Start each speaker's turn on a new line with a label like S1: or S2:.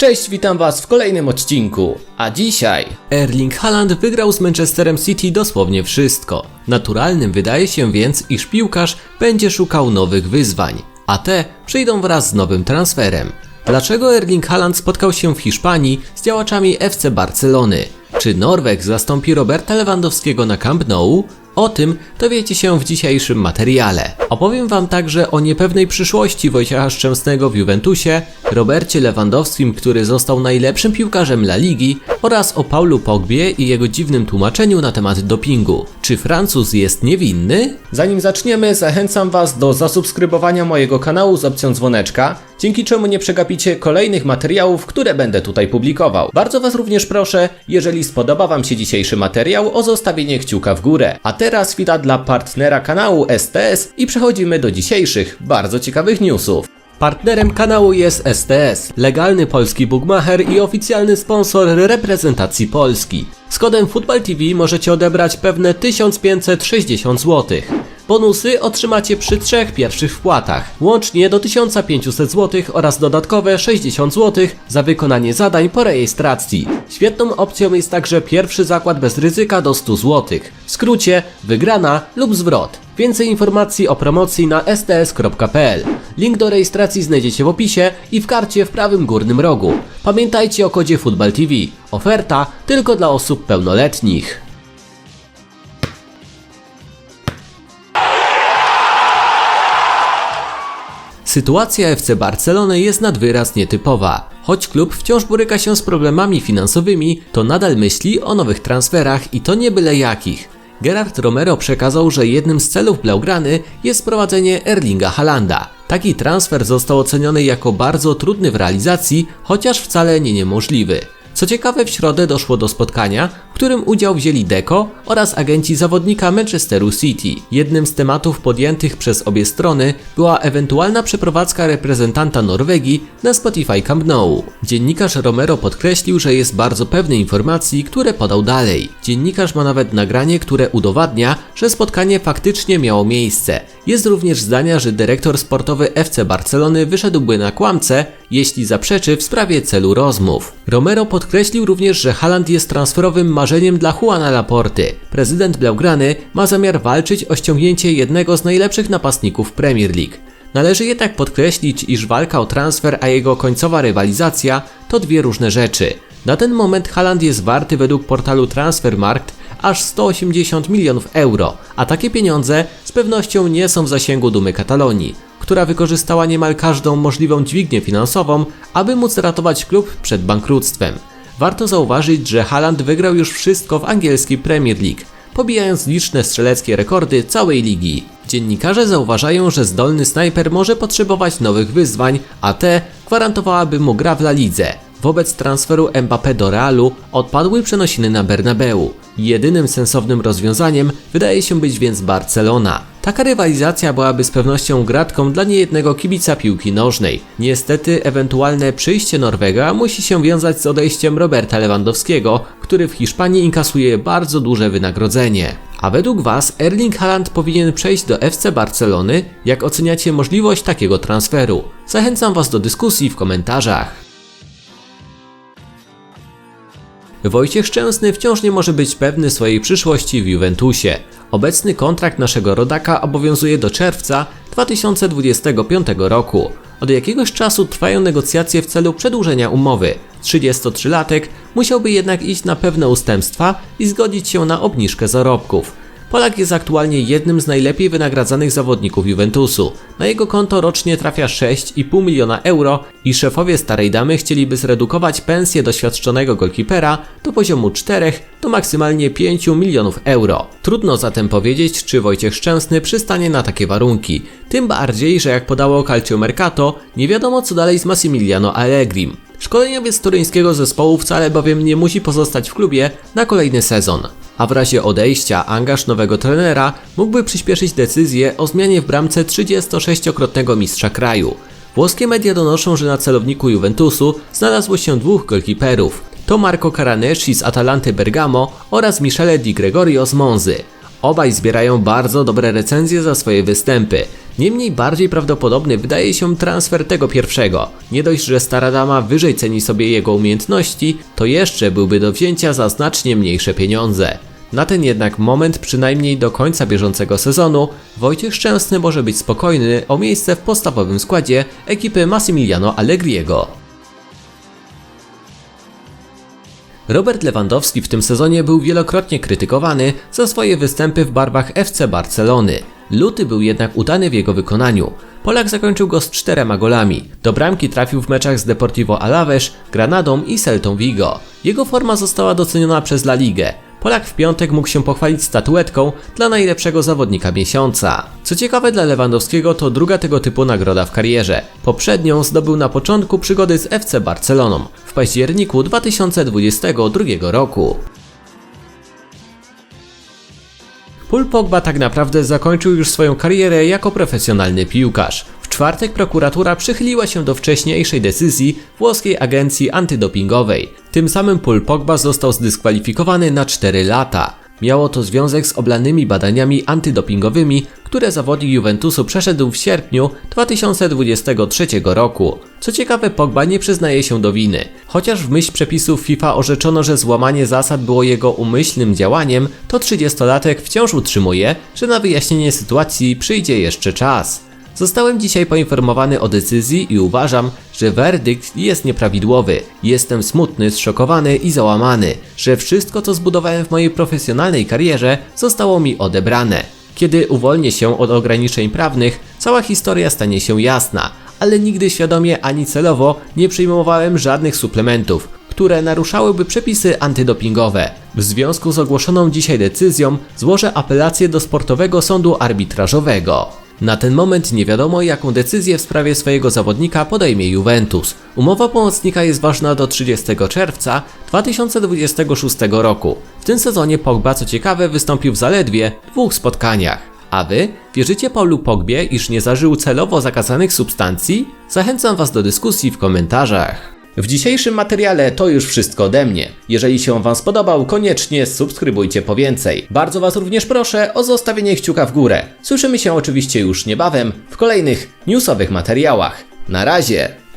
S1: Cześć, witam Was w kolejnym odcinku. A dzisiaj Erling Haaland wygrał z Manchesterem City dosłownie wszystko. Naturalnym wydaje się więc, iż piłkarz będzie szukał nowych wyzwań, a te przyjdą wraz z nowym transferem. Dlaczego Erling Haaland spotkał się w Hiszpanii z działaczami FC Barcelony? Czy Norweg zastąpi Roberta Lewandowskiego na Camp Nou? O tym dowiecie się w dzisiejszym materiale. Opowiem Wam także o niepewnej przyszłości Wojciecha Szczęsnego w Juventusie, Robercie Lewandowskim, który został najlepszym piłkarzem La Ligi oraz o Paulu Pogbie i jego dziwnym tłumaczeniu na temat dopingu. Czy Francuz jest niewinny? Zanim zaczniemy, zachęcam Was do zasubskrybowania mojego kanału z opcją dzwoneczka, dzięki czemu nie przegapicie kolejnych materiałów, które będę tutaj publikował. Bardzo Was również proszę, jeżeli spodoba Wam się dzisiejszy materiał, o zostawienie kciuka w górę. A teraz chwila dla partnera kanału STS i przechodzimy do dzisiejszych, bardzo ciekawych newsów. Partnerem kanału jest STS, legalny polski bookmacher i oficjalny sponsor reprezentacji Polski. Z kodem FootballTV możecie odebrać pewne 1560 zł. Bonusy otrzymacie przy trzech pierwszych wpłatach, łącznie do 1500 zł oraz dodatkowe 60 zł za wykonanie zadań po rejestracji. Świetną opcją jest także pierwszy zakład bez ryzyka do 100 zł. W skrócie wygrana lub zwrot. Więcej informacji o promocji na sts.pl. Link do rejestracji znajdziecie w opisie i w karcie w prawym górnym rogu. Pamiętajcie o kodzie FootballTV. Oferta tylko dla osób pełnoletnich. Sytuacja FC Barcelony jest nad wyraz nietypowa. Choć klub wciąż boryka się z problemami finansowymi, to nadal myśli o nowych transferach i to nie byle jakich. Gerard Romero przekazał, że jednym z celów Blaugrany jest sprowadzenie Erlinga Halanda. Taki transfer został oceniony jako bardzo trudny w realizacji, chociaż wcale nie niemożliwy. Co ciekawe, w środę doszło do spotkania, w którym udział wzięli Deco oraz agenci zawodnika Manchesteru City. Jednym z tematów podjętych przez obie strony była ewentualna przeprowadzka reprezentanta Norwegii na Spotify Camp Nou. Dziennikarz Romero podkreślił, że jest bardzo pewny informacji, które podał dalej. Dziennikarz ma nawet nagranie, które udowadnia, że spotkanie faktycznie miało miejsce. Jest również zdania, że dyrektor sportowy FC Barcelony wyszedłby na kłamce, jeśli zaprzeczy w sprawie celu rozmów. Romero podkreślił również, że Haaland jest transferowym marzeniem dla Juana Laporty. Prezydent Blaugrany ma zamiar walczyć o ściągnięcie jednego z najlepszych napastników Premier League. Należy jednak podkreślić, iż walka o transfer, a jego końcowa rywalizacja to dwie różne rzeczy. Na ten moment Haaland jest warty według portalu Transfermarkt aż 180 milionów euro, a takie pieniądze z pewnością nie są w zasięgu dumy Katalonii, która wykorzystała niemal każdą możliwą dźwignię finansową, aby móc ratować klub przed bankructwem. Warto zauważyć, że Haaland wygrał już wszystko w angielskiej Premier League, pobijając liczne strzeleckie rekordy całej ligi. Dziennikarze zauważają, że zdolny snajper może potrzebować nowych wyzwań, a te gwarantowałaby mu gra w La Lidze. Wobec transferu Mbappé do Realu odpadły przenosiny na Bernabeu. Jedynym sensownym rozwiązaniem wydaje się być więc Barcelona. Taka rywalizacja byłaby z pewnością gratką dla niejednego kibica piłki nożnej. Niestety ewentualne przyjście Norwega musi się wiązać z odejściem Roberta Lewandowskiego, który w Hiszpanii inkasuje bardzo duże wynagrodzenie. A według Was Erling Haaland powinien przejść do FC Barcelony? Jak oceniacie możliwość takiego transferu? Zachęcam Was do dyskusji w komentarzach. Wojciech Szczęsny wciąż nie może być pewny swojej przyszłości w Juventusie. Obecny kontrakt naszego rodaka obowiązuje do czerwca 2025 roku. Od jakiegoś czasu trwają negocjacje w celu przedłużenia umowy. 33-latek musiałby jednak iść na pewne ustępstwa i zgodzić się na obniżkę zarobków. Polak jest aktualnie jednym z najlepiej wynagradzanych zawodników Juventusu. Na jego konto rocznie trafia 6,5 miliona euro i szefowie Starej Damy chcieliby zredukować pensję doświadczonego golkipera do poziomu 4 do maksymalnie 5 milionów euro. Trudno zatem powiedzieć, czy Wojciech Szczęsny przystanie na takie warunki. Tym bardziej, że jak podało Calcio Mercato, nie wiadomo co dalej z Massimiliano Allegrim. Szkoleniowiec turyńskiego zespołu wcale bowiem nie musi pozostać w klubie na kolejny sezon a w razie odejścia angaż nowego trenera mógłby przyspieszyć decyzję o zmianie w bramce 36-krotnego mistrza kraju. Włoskie media donoszą, że na celowniku Juventusu znalazło się dwóch golkiperów. To Marco Caranesci z Atalanty Bergamo oraz Michele Di Gregorio z Monzy. Obaj zbierają bardzo dobre recenzje za swoje występy. Niemniej bardziej prawdopodobny wydaje się transfer tego pierwszego. Nie dość, że stara dama wyżej ceni sobie jego umiejętności, to jeszcze byłby do wzięcia za znacznie mniejsze pieniądze. Na ten jednak moment, przynajmniej do końca bieżącego sezonu, Wojciech Szczęsny może być spokojny o miejsce w podstawowym składzie ekipy Massimiliano Allegriego. Robert Lewandowski w tym sezonie był wielokrotnie krytykowany za swoje występy w barwach FC Barcelony. Luty był jednak udany w jego wykonaniu. Polak zakończył go z czterema golami. Do bramki trafił w meczach z Deportivo Alaves, Granadą i Celtą Vigo. Jego forma została doceniona przez La Ligę. Polak w piątek mógł się pochwalić statuetką dla najlepszego zawodnika miesiąca. Co ciekawe dla Lewandowskiego to druga tego typu nagroda w karierze. Poprzednią zdobył na początku przygody z FC Barceloną w październiku 2022 roku. Paul Pogba tak naprawdę zakończył już swoją karierę jako profesjonalny piłkarz. W czwartek prokuratura przychyliła się do wcześniejszej decyzji włoskiej agencji antydopingowej. Tym samym Paul Pogba został zdyskwalifikowany na 4 lata. Miało to związek z oblanymi badaniami antydopingowymi, które zawodnik Juventusu przeszedł w sierpniu 2023 roku. Co ciekawe, Pogba nie przyznaje się do winy. Chociaż w myśl przepisów FIFA orzeczono, że złamanie zasad było jego umyślnym działaniem, to 30-latek wciąż utrzymuje, że na wyjaśnienie sytuacji przyjdzie jeszcze czas. Zostałem dzisiaj poinformowany o decyzji i uważam, że werdykt jest nieprawidłowy. Jestem smutny, zszokowany i załamany, że wszystko co zbudowałem w mojej profesjonalnej karierze zostało mi odebrane. Kiedy uwolnię się od ograniczeń prawnych, cała historia stanie się jasna, ale nigdy świadomie ani celowo nie przyjmowałem żadnych suplementów, które naruszałyby przepisy antydopingowe. W związku z ogłoszoną dzisiaj decyzją złożę apelację do Sportowego Sądu Arbitrażowego. Na ten moment nie wiadomo, jaką decyzję w sprawie swojego zawodnika podejmie Juventus. Umowa pomocnika jest ważna do 30 czerwca 2026 roku. W tym sezonie Pogba, co ciekawe, wystąpił w zaledwie dwóch spotkaniach. A wy wierzycie Paulu Pogbie, iż nie zażył celowo zakazanych substancji? Zachęcam was do dyskusji w komentarzach. W dzisiejszym materiale to już wszystko ode mnie. Jeżeli się Wam spodobał, koniecznie subskrybujcie po więcej. Bardzo Was również proszę o zostawienie kciuka w górę. Słyszymy się oczywiście już niebawem w kolejnych newsowych materiałach. Na razie!